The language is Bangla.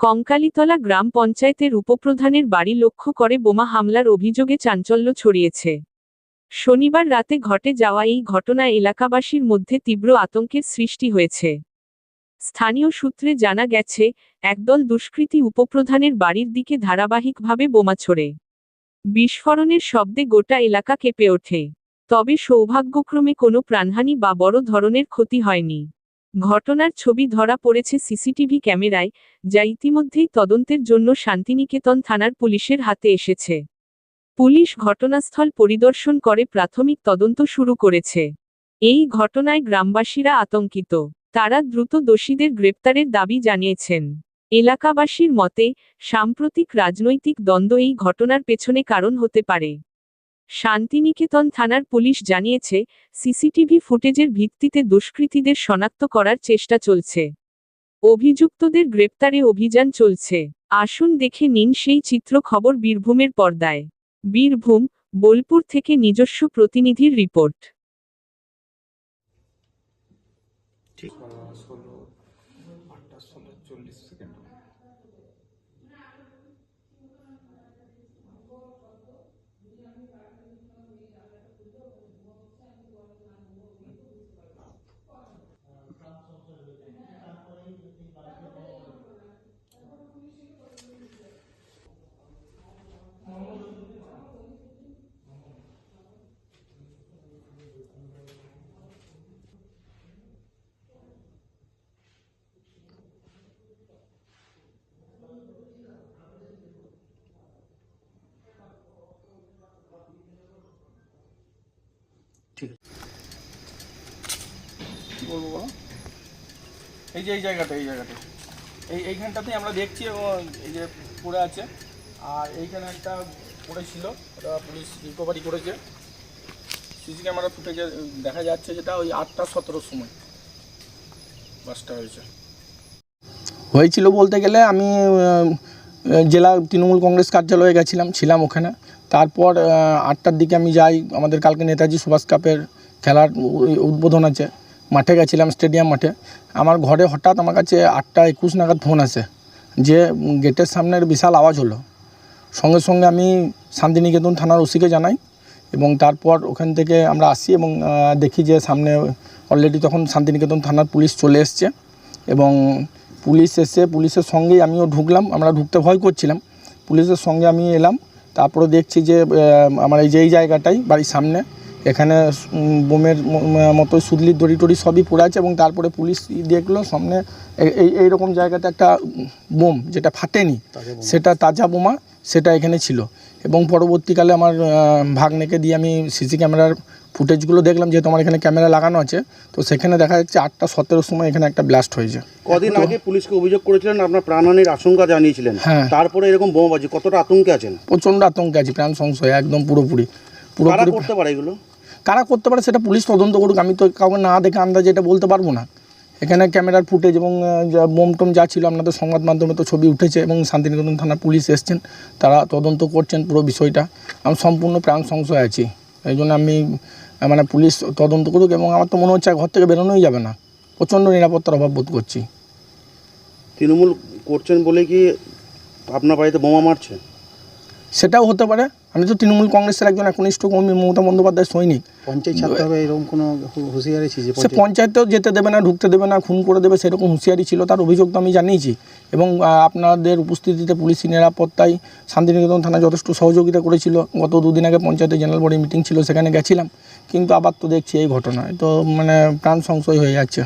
কঙ্কালীতলা গ্রাম পঞ্চায়েতের উপপ্রধানের বাড়ি লক্ষ্য করে বোমা হামলার অভিযোগে চাঞ্চল্য ছড়িয়েছে। শনিবার রাতে ঘটে যাওয়া এই ঘটনায় এলাকাবাসীর মধ্যে তীব্র আতঙ্কের সৃষ্টি হয়েছে। স্থানীয় সূত্রে জানা গেছে, একদল দুষ্কৃতী উপপ্রধানের বাড়ির দিকে ধারাবাহিকভাবে বোমা ছোড়ে। বিস্ফোরণের শব্দে গোটা এলাকা কেঁপে ওঠে। তবে সৌভাগ্যক্রমে কোনো প্রাণহানি বা বড় ধরনের ক্ষতি হয়নি। ঘটনার ছবি ধরা পড়েছে সিসিটিভি ক্যামেরায়, যা ইতিমধ্যেই তদন্তের জন্য শান্তিনিকেতন থানার পুলিশের হাতে এসেছে। পুলিশ ঘটনাস্থল পরিদর্শন করে প্রাথমিক তদন্ত শুরু করেছে। এই ঘটনায় গ্রামবাসীরা আতঙ্কিত। তারা দ্রুত দোষীদের গ্রেপ্তারের দাবি জানিয়েছেন। এলাকাবাসীর মতে, সাম্প্রতিক রাজনৈতিক দ্বন্দ্ব এই ঘটনার পেছনে কারণ হতে পারে। শান্তিনিকেতন থানার পুলিশ জানিয়েছে, সিসিটিভি ফুটেজের ভিত্তিতে দুষ্কৃতীদের শনাক্ত করার চেষ্টা চলছে। অভিযুক্তদের গ্রেপ্তারে অভিযান চলছে। আসুন দেখে নিন সেই চিত্র খবর বীরভূমের পর্দায়। বীরভূম, বোলপুর থেকে নিজস্ব প্রতিনিধির রিপোর্ট। ঠিক ষোলো, আটটা, ষোলো, চল্লিশ সেকেন্ড। কি বলব বলো? এই যে, এই জায়গাটা এই জায়গাটা। এই, এইখানটাতেই আমরা দেখছি এই যে পড়ে আছে। আর এইখানে একটা পড়েছিল, ওটা পুলিশ রিকভারি করেছে। সিসি ক্যামেরা ফুটেজে দেখা যাচ্ছে যেটা ওই আটটা সতেরোর সময়। বাসটা হয়েছে। হয়েছিল বলতে গেলে আমি জেলা তৃণমূল কংগ্রেস কার্যালয়ে গেছিলাম, ছিলাম ওখানে। তারপর আটটার দিকে আমি যাই, আমাদের কালকে নেতাজি সুভাষ কাপের খেলার উদ্বোধন আছে। মাঠে গেছিলাম স্টেডিয়াম মাঠে। আমার ঘরে হঠাৎ আমার কাছে আটটা একুশ নাগাদ ফোন আসে, যে গেটের সামনের বিশাল আওয়াজ হলো। সঙ্গে সঙ্গে আমি শান্তিনিকেতন থানার ওসিকে জানাই এবং তারপর ওখান থেকে আমরা আসি এবং দেখি যে সামনে অলরেডি তখন শান্তিনিকেতন থানার পুলিশ চলে এসছে এবং পুলিশ এসে, পুলিশের সঙ্গেই আমিও ঢুকলাম, আমরা ঢুকতে ভয় করছিলাম। পুলিশের সঙ্গে আমি এলাম, তারপরে দেখছি যে আমার এই যে এই জায়গাটাই, বাড়ির সামনে এখানে বোমের মতো সুদলির দড়ি টড়ি সবই পড়ে আছে এবং তারপরে পুলিশ দেখল সামনে এই- এই এইরকম জায়গাতে একটা বোম যেটা ফাটেনি সেটা তাজা বোমা সেটা এখানে ছিল। এবং পরবর্তীকালে আমার ভাগ্নেকে দিয়ে আমি সিসি ক্যামেরার ফুটেজগুলো দেখলাম যেহেতু আমার এখানে ক্যামেরা লাগানো আছে তো সেখানে দেখা যাচ্ছে আটটা সতেরোর সময় এখানে একটা ব্লাস্ট হয়েছে। কদিন আগে পুলিশকে অভিযোগ করেছিলেন আপনার প্রাণহানির আশঙ্কা জানিয়েছিলেন। হ্যাঁ। তারপরে এরকম বোমাবাজি কতটা আতঙ্কে আছেন? প্রচণ্ড আতঙ্কে আছি প্রাণ সংশয় একদম পুরোপুরি। পুরোপুরি করতে পারে এগুলো? কারা করতে পারে সেটা পুলিশ তদন্ত করুক। আমি তো কাউকে না দেখে আন্দাজে এটা বলতে পারব না। এখানে ক্যামেরার ফুটেজ এবং যা বোম টোম যা ছিল আপনাদের সংবাদ মাধ্যমে তো ছবি উঠেছে এবং শান্তিনিকেতন থানার পুলিশ এসছেন। তারা তদন্ত করছেন পুরো বিষয়টা। আমি সম্পূর্ণ প্রাণ সংশয় আছি। এই জন্য আমি মানে পুলিশ তদন্ত করুক এবং আমার তো মনে হচ্ছে ঘর থেকে বেরোনোই যাবে না। প্রচণ্ড নিরাপত্তার অভাব বোধ করছি। তৃণমূল করছেন বলে কি আপনার বাড়িতে বোমা মারছে? সেটাও হতে পারে। আমি তো তৃণমূল কংগ্রেসের একজন একনিষ্ঠ কর্মী মমতা বন্দ্যোপাধ্যায় সৈনিক। পঞ্চায়েত ছাড়তে হবে এরকম কোনো হুঁশিয়ারি ছিল সে পঞ্চায়েতেও যেতে দেবে না ঢুকতে দেবে না খুন করে দেবে সেরকম হুঁশিয়ারি ছিল তার অভিযোগ তো আমি জানিয়েছি। এবং আপনাদের উপস্থিতিতে পুলিশি নিরাপত্তায় শান্তিনিকেতন থানা যথেষ্ট সহযোগিতা করেছিল। গত দুদিন আগে পঞ্চায়েতে জেনারেল বডি মিটিং ছিল সেখানে গেছিলাম। কিন্তু আবার তো দেখছি এই ঘটনায়। তো মানে প্রাণ সংশয় হয়ে যাচ্ছে।